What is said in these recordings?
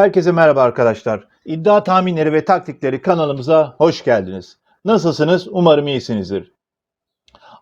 Herkese merhaba arkadaşlar. İddia tahminleri ve taktikleri kanalımıza hoş geldiniz. Nasılsınız? Umarım iyisinizdir.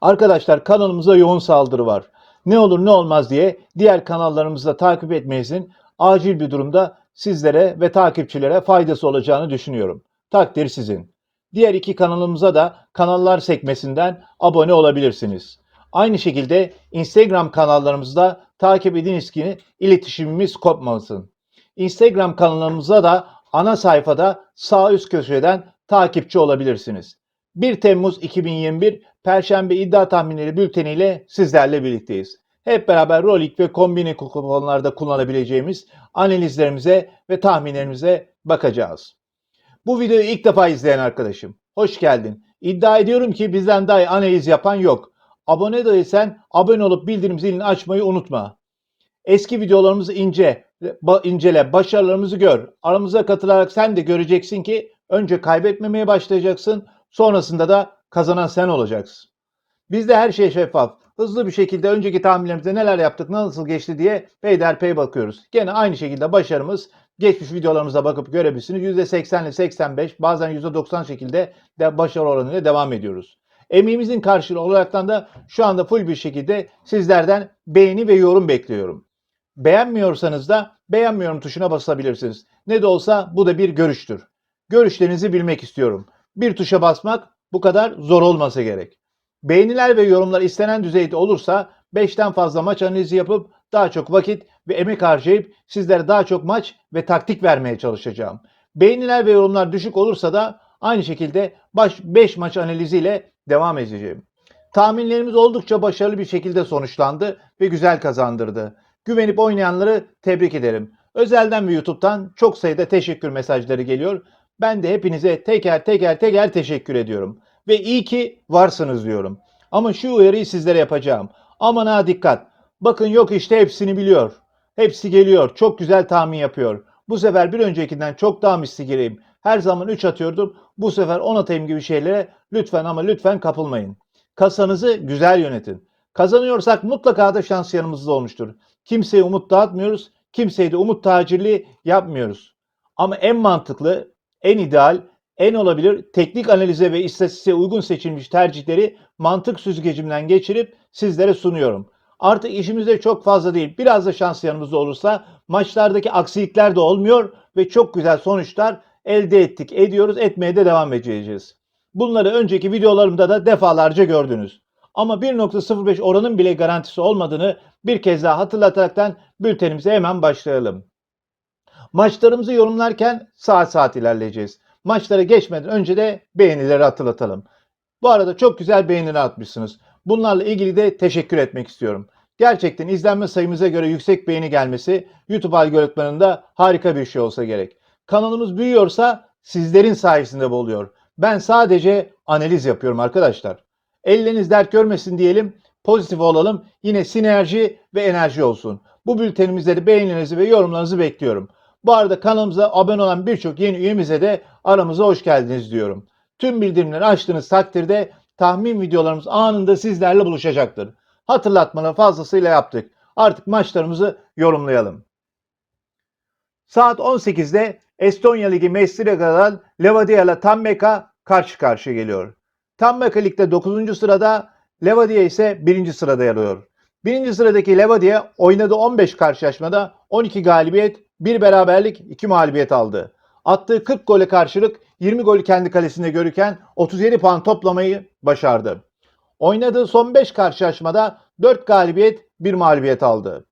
Arkadaşlar kanalımıza yoğun saldırı var. Ne olur ne olmaz diye diğer kanallarımızda takip etmenizin acil bir durumda sizlere ve takipçilere faydası olacağını düşünüyorum. Takdir sizin. Diğer iki kanalımıza da kanallar sekmesinden abone olabilirsiniz. Aynı şekilde Instagram kanallarımızda takip ediniz ki iletişimimiz kopmasın. Instagram kanalımıza da ana sayfada sağ üst köşeden takipçi olabilirsiniz. 1 Temmuz 2021 Perşembe iddia tahminleri bülteniyle sizlerle birlikteyiz. Hep beraber Rolik ve kombine kuponlarda kullanabileceğimiz analizlerimize ve tahminlerimize bakacağız. Bu videoyu ilk defa izleyen arkadaşım, hoş geldin. İddia ediyorum ki bizden daha iyi analiz yapan yok. Abone değilsen abone olup bildirim zilini açmayı unutma. Eski videolarımızı ince, incele, başarılarımızı gör. Aramıza katılarak sen de göreceksin ki önce kaybetmemeye başlayacaksın, sonrasında da kazanan sen olacaksın. Bizde her şey şeffaf. Hızlı bir şekilde önceki tahminlerimizde neler yaptık, nasıl geçti diye peyderpey bakıyoruz. Gene aynı şekilde başarımız geçmiş videolarımıza bakıp görebilirsiniz. %80 ile 85 bazen %90 şekilde de başarı oranıyla devam ediyoruz. Emeğimizin karşılığı olaraktan da şu anda full bir şekilde sizlerden beğeni ve yorum bekliyorum. Beğenmiyorsanız da beğenmiyorum tuşuna basabilirsiniz. Ne de olsa bu da bir görüştür. Görüşlerinizi bilmek istiyorum. Bir tuşa basmak bu kadar zor olmasa gerek. Beğeniler ve yorumlar istenen düzeyde olursa 5'ten fazla maç analizi yapıp daha çok vakit ve emek harcayıp sizlere daha çok maç ve taktik vermeye çalışacağım. Beğeniler ve yorumlar düşük olursa da aynı şekilde baş 5 maç analiziyle devam edeceğim. Tahminlerimiz oldukça başarılı bir şekilde sonuçlandı ve güzel kazandırdı. Güvenip oynayanları tebrik ederim. Özelden ve YouTube'dan çok sayıda teşekkür mesajları geliyor. Ben de hepinize teker teker teker teşekkür ediyorum. Ve iyi ki varsınız diyorum. Ama şu uyarıyı sizlere yapacağım. Aman ha dikkat. Bakın yok işte hepsini biliyor. Hepsi geliyor. Çok güzel tahmin yapıyor. Bu sefer bir öncekinden çok daha misli gireyim. Her zaman 3 atıyordum. Bu sefer 10 atayım gibi şeylere lütfen ama lütfen kapılmayın. Kasanızı güzel yönetin. Kazanıyorsak mutlaka da şans yanımızda olmuştur. Kimseye umut dağıtmıyoruz. Kimseye de umut tacirliği yapmıyoruz. Ama en mantıklı, en ideal, en olabilir teknik analize ve istatistiğe uygun seçilmiş tercihleri mantık süzgecimden geçirip sizlere sunuyorum. Artık işimizde çok fazla değil. Biraz da şans yanımızda olursa maçlardaki aksilikler de olmuyor ve çok güzel sonuçlar elde ettik, ediyoruz, etmeye de devam edeceğiz. Bunları önceki videolarımda da defalarca gördünüz. Ama 1.05 oranın bile garantisi olmadığını bir kez daha hatırlataraktan bültenimize hemen başlayalım. Maçlarımızı yorumlarken saat saat ilerleyeceğiz. Maçlara geçmeden önce de beğenileri hatırlatalım. Bu arada çok güzel beğeniler atmışsınız. Bunlarla ilgili de teşekkür etmek istiyorum. Gerçekten izlenme sayımıza göre yüksek beğeni gelmesi YouTube algoritmanında harika bir şey olsa gerek. Kanalımız büyüyorsa sizlerin sayesinde bu oluyor. Ben sadece analiz yapıyorum arkadaşlar. Elleriniz dert görmesin diyelim, pozitif olalım. Yine sinerji ve enerji olsun. Bu bültenimizde de beğenilerinizi ve yorumlarınızı bekliyorum. Bu arada kanalımıza abone olan birçok yeni üyemize de aramıza hoş geldiniz diyorum. Tüm bildirimleri açtığınız takdirde tahmin videolarımız anında sizlerle buluşacaktır. Hatırlatmaları fazlasıyla yaptık. Artık maçlarımızı yorumlayalım. Saat 18'de Estonya Ligi Meistriligadan Levadia ile Tammeka karşı karşıya geliyor. Tammeka Lig'de 9. sırada, Levadia ise 1. sırada yer alıyor. 1. sıradaki Levadia oynadığı 15 karşılaşmada 12 galibiyet, 1 beraberlik, 2 mağlubiyet aldı. Attığı 40 gole karşılık 20 golü kendi kalesinde görürken 37 puan toplamayı başardı. Oynadığı son 5 karşılaşmada 4 galibiyet, 1 mağlubiyet aldı.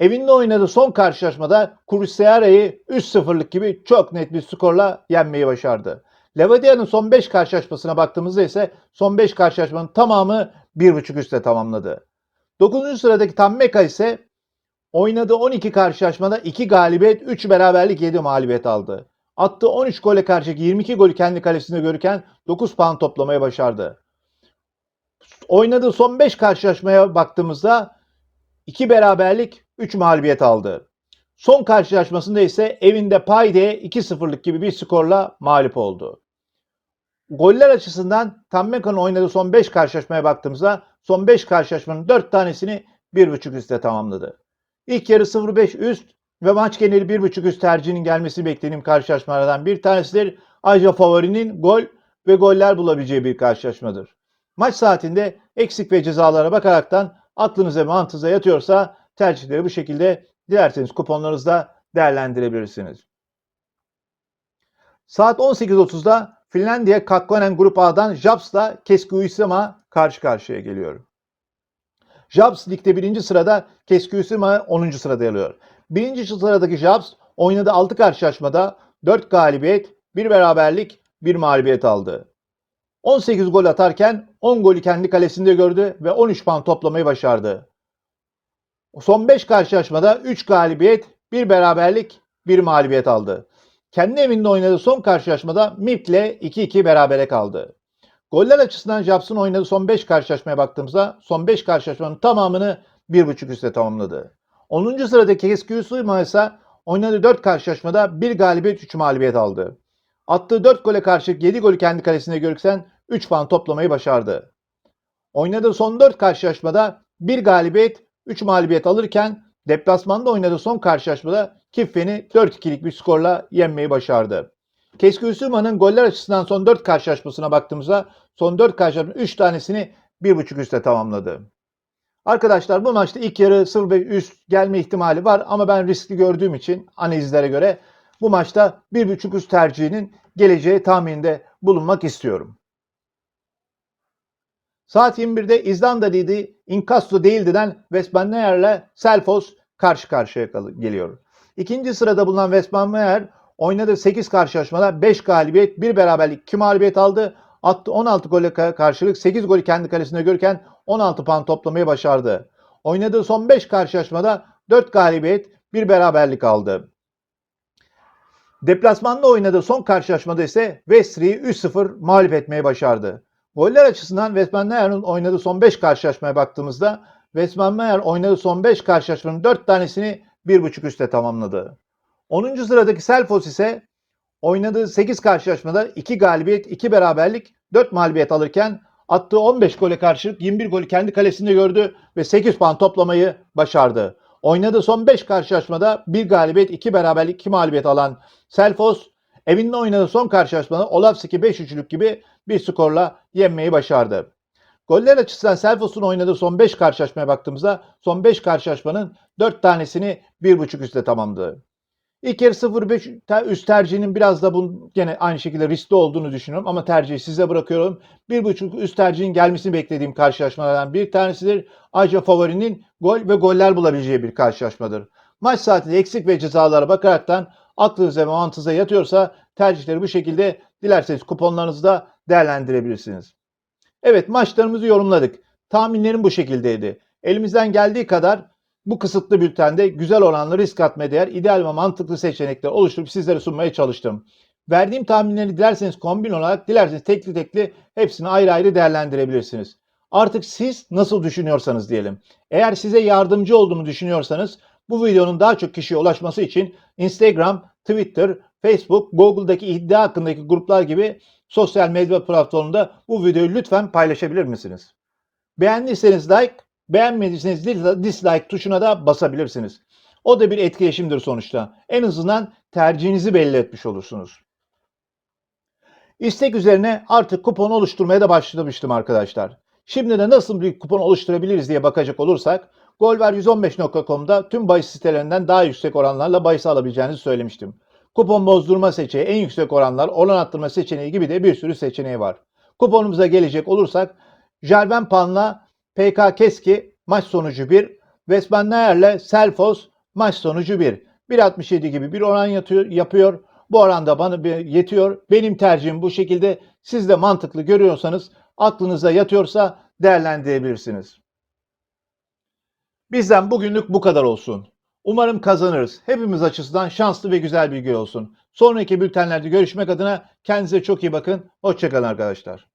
Evinde oynadığı son karşılaşmada Cruzeira'yı 3-0'lık gibi çok net bir skorla yenmeyi başardı. Levadia'nın son 5 karşılaşmasına baktığımızda ise son 5 karşılaşmanın tamamı 1.5 üstte tamamladı. 9. sıradaki Tammeka ise oynadığı 12 karşılaşmada 2 galibiyet, 3 beraberlik, 7 mağlubiyet aldı. Attığı 13 gole karşı 22 golü kendi kalesinde görürken 9 puan toplamayı başardı. Oynadığı son 5 karşılaşmaya baktığımızda 2 beraberlik, 3 mağlubiyet aldı. Son karşılaşmasında ise evinde Payde'ye 2-0'lık gibi bir skorla mağlup oldu. Goller açısından Tammeka'nın oynadığı son 5 karşılaşmaya baktığımızda son 5 karşılaşmanın 4 tanesini 1.5 üstte tamamladı. İlk yarı 0-5 üst, ve maç geneli 1.5 üst tercihinin gelmesi beklediğim karşılaşmalardan bir tanesidir. Ayrıca favorinin gol ve goller bulabileceği bir karşılaşmadır. Maç saatinde eksik ve cezalara bakaraktan aklınıza ve mantığınıza yatıyorsa tercihleri bu şekilde dilerseniz kuponlarınızda değerlendirebilirsiniz. Saat 18.30'da Finlandiya Kakkonen Grup A'dan Japs'la Keskuisima karşı karşıya geliyor. Japs ligde birinci sırada, Keskuisima 10. sırada yer. Birinci sıradaki Japs oynadığı 6 karşılaşmada 4 galibiyet, 1 beraberlik, 1 mağlubiyet aldı. 18 gol atarken 10 golü kendi kalesinde gördü ve 13 puan toplamayı başardı. Son 5 karşılaşmada 3 galibiyet, 1 beraberlik, 1 mağlubiyet aldı. Kendi evinde oynadığı son karşılaşmada MIP'le 2-2 berabere kaldı. Goller açısından Japs'ın oynadığı son 5 karşılaşmaya baktığımızda son 5 karşılaşmanın tamamını 1.5 üstte tamamladı. 10. sıradaki Keskuisuma ise oynadığı 4 karşılaşmada 1 galibiyet 3 mağlubiyet aldı. Attığı 4 gole karşılık 7 golü kendi kalesinde görürken 3 puan toplamayı başardı. Oynadığı son 4 karşılaşmada 1 galibiyet 3 mağlubiyet alırken deplasmanda oynadığı son karşılaşmada Kiffen'i 4-2'lik bir skorla yenmeyi başardı. Keskuisuma'nın goller açısından son 4 karşılaşmasına baktığımızda son 4 karşılaşmanın 3 tanesini 1.5 üstte tamamladı. Arkadaşlar bu maçta ilk yarı 0-5 üst gelme ihtimali var ama ben riskli gördüğüm için analizlere göre bu maçta 1.5 üst tercihinin geleceği tahmininde bulunmak istiyorum. Saat 21'de İzlanda Ligi Inkasso değildiden Westmannaeyer'le Selfos karşı karşıya geliyor. İkinci sırada bulunan Westmannaeyer oynadığı 8 karşılaşmada 5 galibiyet, 1 beraberlik, 2 mağlubiyet aldı. Attı 16 gole ka- karşılık 8 golü kendi kalesinde görürken 16 puan toplamayı başardı. Oynadığı son 5 karşılaşmada 4 galibiyet, 1 beraberlik aldı. Deplasmanda oynadığı son karşılaşmada ise Westri'yi 3-0 mağlup etmeyi başardı. Goller açısından Westmannaeyer'in oynadığı son 5 karşılaşmaya baktığımızda Westmannaeyer oynadığı son 5 karşılaşmanın 4 tanesini 1.5 üstte tamamladı. 10. sıradaki Selfos ise oynadığı 8 karşılaşmada 2 galibiyet, 2 beraberlik, 4 mağlubiyet alırken attığı 15 gole karşılık 21 golü kendi kalesinde gördü ve 8 puan toplamayı başardı. Oynadığı son 5 karşılaşmada 1 galibiyet, 2 beraberlik, 2 mağlubiyet alan Selfos evinde oynadığı son karşılaşmada Olavsiki 5-3'lük gibi bir skorla yenmeyi başardı. Goller açısından Selfos'un oynadığı son 5 karşılaşmaya baktığımızda son 5 karşılaşmanın 4 tanesini 1.5 üstte tamamladı. İlk yarı 0-5 te- üst tercihinin biraz da bunun gene aynı şekilde riskli olduğunu düşünüyorum ama tercihi size bırakıyorum. 1.5 üst tercihin gelmesini beklediğim karşılaşmalardan bir tanesidir. Ayrıca favorinin gol ve goller bulabileceği bir karşılaşmadır. Maç saatinde eksik ve cezalara bakaraktan aklınıza ve mantığınıza yatıyorsa tercihleri bu şekilde dilerseniz kuponlarınızda değerlendirebilirsiniz. Evet maçlarımızı yorumladık. Tahminlerim bu şekildeydi. Elimizden geldiği kadar bu kısıtlı bültende güzel oranlı risk atmaya değer ideal ve mantıklı seçenekler oluşturup sizlere sunmaya çalıştım. Verdiğim tahminleri dilerseniz kombin olarak, dilerseniz tekli tekli hepsini ayrı ayrı değerlendirebilirsiniz. Artık siz nasıl düşünüyorsanız diyelim. Eğer size yardımcı olduğumu düşünüyorsanız bu videonun daha çok kişiye ulaşması için Instagram, Twitter, Facebook, Google'daki iddia hakkındaki gruplar gibi sosyal medya platformunda bu videoyu lütfen paylaşabilir misiniz? Beğendiyseniz like, beğenmediyseniz dis- dislike tuşuna da basabilirsiniz. O da bir etkileşimdir sonuçta. En azından tercihinizi belli etmiş olursunuz. İstek üzerine artık kupon oluşturmaya da başlamıştım arkadaşlar. Şimdi de nasıl bir kupon oluşturabiliriz diye bakacak olursak golver115.com'da tüm bahis sitelerinden daha yüksek oranlarla bahis alabileceğinizi söylemiştim. Kupon bozdurma seçeneği, en yüksek oranlar, oran arttırma seçeneği gibi de bir sürü seçeneği var. Kuponumuza gelecek olursak Jerven Pan'la PK Keski maç sonucu 1, Westmannaeyer'le Selfos maç sonucu 1. 1.67 gibi bir oran yatıyor, yapıyor. Bu oranda bana yetiyor. Benim tercihim bu şekilde. Siz de mantıklı görüyorsanız, aklınıza yatıyorsa değerlendirebilirsiniz. Bizden bugünlük bu kadar olsun. Umarım kazanırız. Hepimiz açısından şanslı ve güzel bir gün olsun. Sonraki bültenlerde görüşmek adına kendinize çok iyi bakın. Hoşçakalın arkadaşlar.